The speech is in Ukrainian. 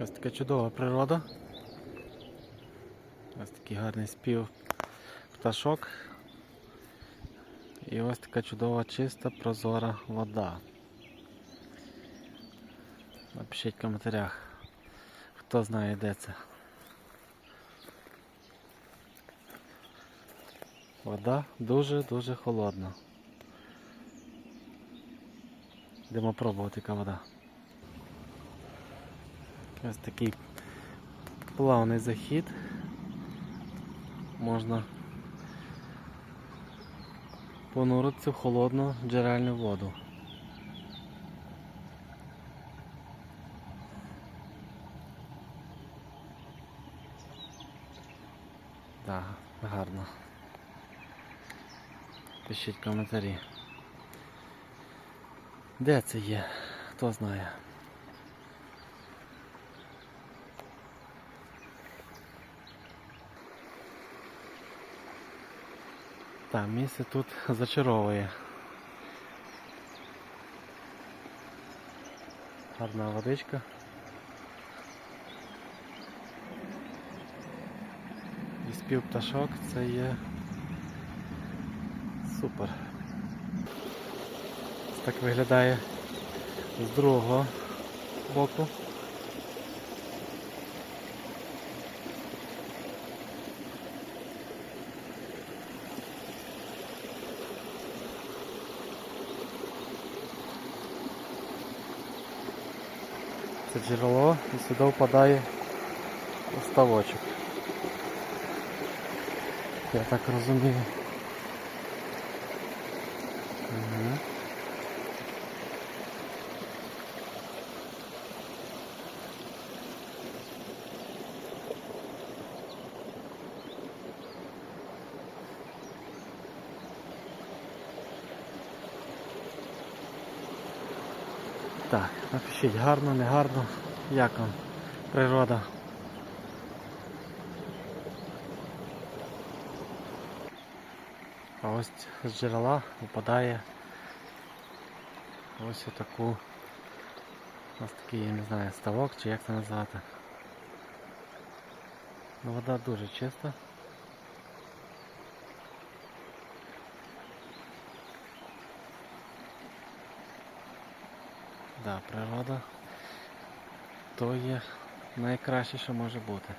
Ось така чудова природа. Ось такий гарний спів пташок. І ось така чудова чиста прозора вода. Напишіть в коментарях, хто знає де це. Вода дуже-дуже холодна. Йдемо пробувати, яка вода. Ось такий плавний захід. Можна понуритися в холодну джерельну воду. Так, гарно. Пишіть коментарі. Де це є? Хто знає? Так, місце тут зачаровує. Гарна водичка. І спів пташок це є супер. Так виглядає з другого боку. Це джерело і сюди впадає ставочок. Я так розумію. Угу. Так, напишіть гарно, не гарно, як вам природа. А ось з джерела випадає ось отаку ось такий, я не знаю, ставок чи як це назвати. Ну, вода дуже чиста. Да, природа то є найкраще, що може бути.